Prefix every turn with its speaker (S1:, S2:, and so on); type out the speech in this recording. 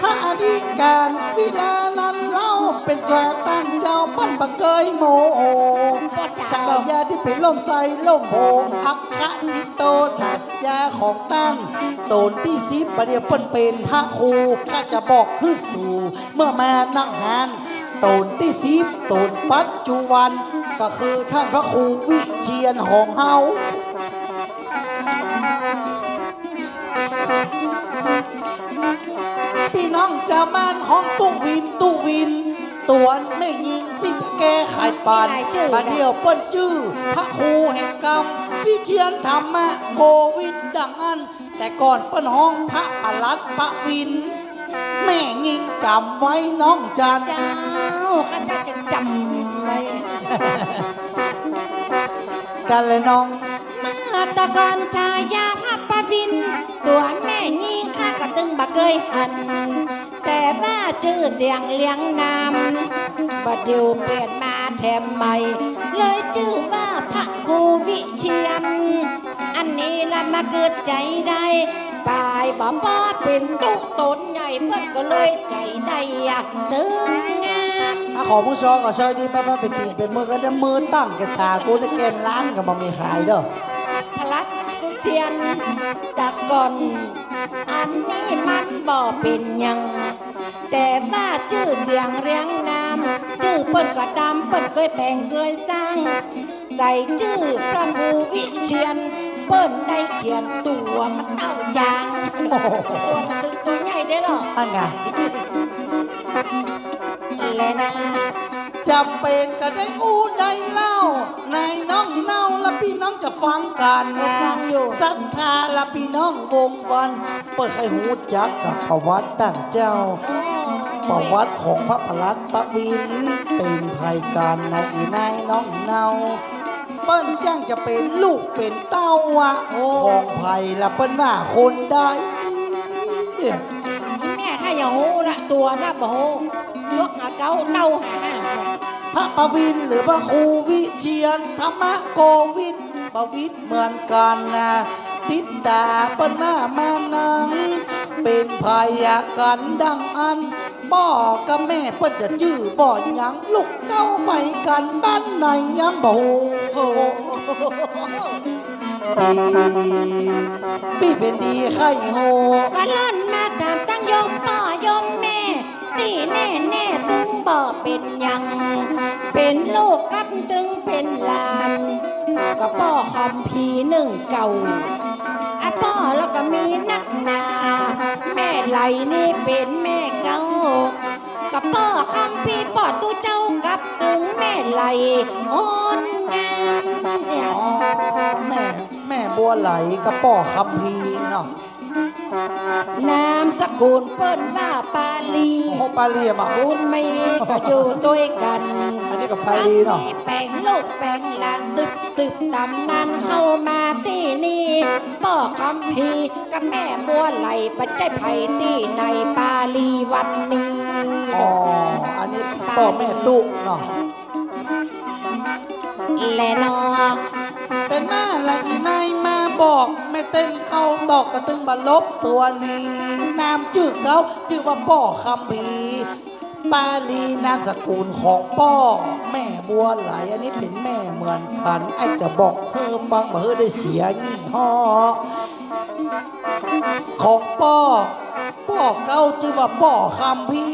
S1: พระอธิการวิลานันเล่าเป็นสวตั้งเจ้าปั้นบังเกยโมชายาที่เป็นลมใสล่มโพอักขจิตโตฉายาของตั้นโตนที่ซิบประเดี๋ยวเปิ้นเป็นพระครูข้าจะบอกคือสู่เมื่อมานั่งหานโตนที่ซิบโตนปัจจุบัน ก็คือท่านพระครูวิเชียนของเฮา พี่น้องจะมานของตุวินตุวิน ตวนไม่ยิงพี่จะแก้ไขปาน
S2: หลายชื่อ
S1: มาเดียวเปิ้นจื้อพระครูแห่งกรรมวิเชียนธรรมะโกวิดดังอัน แต่ก่อนเปิ้นห้องพระอรัตพระวิน แม่ยิงจำไว้น้องจัน
S2: เจ้าข้าเจ้าจะจำไว้
S1: กันเลยน้อง
S2: เมื่อตะกอนชายาพับปะ วิน ตัวแม่ยิงข้ากระตึงบะเคยหัน แต่ว่าชื่อเสียงเลี้ยงนามบัดเดียวเปลี่ยนมาแถมใหม่ เลยชื่อว่าพระครูวิเชียน อันนี้ละมาเกิดใจได้ปลายบ่ป้อเป็นตุตนใหญ่เพิ่นก็เลยใจได้อยากตึงงาม
S1: อะขอผู้ชอก็ช่วยดีป้าๆเป็นตีนเป็นมือก็จะมือตั้งกันตากูได้แกนล้านกับบ่มีขายเด้อ
S2: พลัดกุ เชียนตะก่อนอันนี้มันบ่เป็นหยัง แต่ว่าชื่อเสียงเรียงนามชื่อเปิ้นก็ดำเปิ้นเคยแปลงเคยสร้าง ใส่ชื่อพระครูวิเชียน เปิ้นได้เขียนตัวมันเต้ายาง
S1: โอ้โห
S2: ตัวหนังสือตัวใหญ่ได้หรอ
S1: อันไง
S2: และนะ
S1: จำเป็นก็ได้อู้ได้เล่า ในน้องเน่าและพี่น้องจะฟังกันนะศรัทธาและพี่น้องวงวัน เปิดให้หูจักกับประวัติตั้นเจ้า ประวัติของพระพลัดปะวินเป็นภัยการในอีนายน้องเนาเปิ้นจ้างจะเป็นลูกเป็นเต้าอะของภัยและเปิ้นว่าคนได้เนี่ย
S2: แม่ถ้า อย่าหละตัวน่ะบ่หูยกหาเก้าเต้าหา
S1: พระปวินหรือพระครูวิเชียนธรรมโกวิทปวิทเหมือนกันนะพิดตาเปิ้นมามานัง เป็นพยากันดังอันบ่กับแม่เปิ้นจะจื้อบ่หยังลูกเต้าไปกันบ้านไหนยังบ่
S2: โห
S1: ดีพี่เป็นดีไข่โห
S2: ก็ล่อนมา ตามตั้งยมพ่อยมแม่ตีแน่แน่ตึงบ่เป็นยัง เป็นลูกกับตึงเป็นหลาน ก็พ่อคอมพีหนึ่งเก่าอะพ่อแล้วก็มีนักหนา แม่ไหลนี่เป็นแม่เก่ากับพ่อคำพีร์ปอดตู้เจ้ากับตึงแม่ไหลโอนงามเนี่ย
S1: อ๋อแม่แม่บัวไหลกับป่อคำพีเนาะ
S2: นามสกุลเปิ้นว่าปาลี
S1: โอ้โหปลาเลียมอะ
S2: บุญมีก็อยู่ด้วยกัน
S1: อันนี้กับปลาลีเนาะ
S2: สแปลงลูกแปลงหลานสืบสืบตำนานเข้ามาที่นี่พ่อคำพีร์กับแม่บัวไหลปัจจัยไผ่ที่ในปาลีวันนี้
S1: อ๋อ อันนี้ป่อแม่ตุเนาะ
S2: และเนอ
S1: เป็นแม่ละอีนายมา บอกไม่เต้นเข้าตอกกระตึงบรรลบตัวนี้ นามจื่อเขาจื่อว่าป่อคำพีปาลีนามสกุลของป่อแม่บัวไหลอันนี้เป็นแม่เหมือนกัน ไอ้จะบอกเพิ่มฟังมาเฮ้ได้เสียยี่ห้อของป่อป่อเก้าจื่อว่าป่อคำพี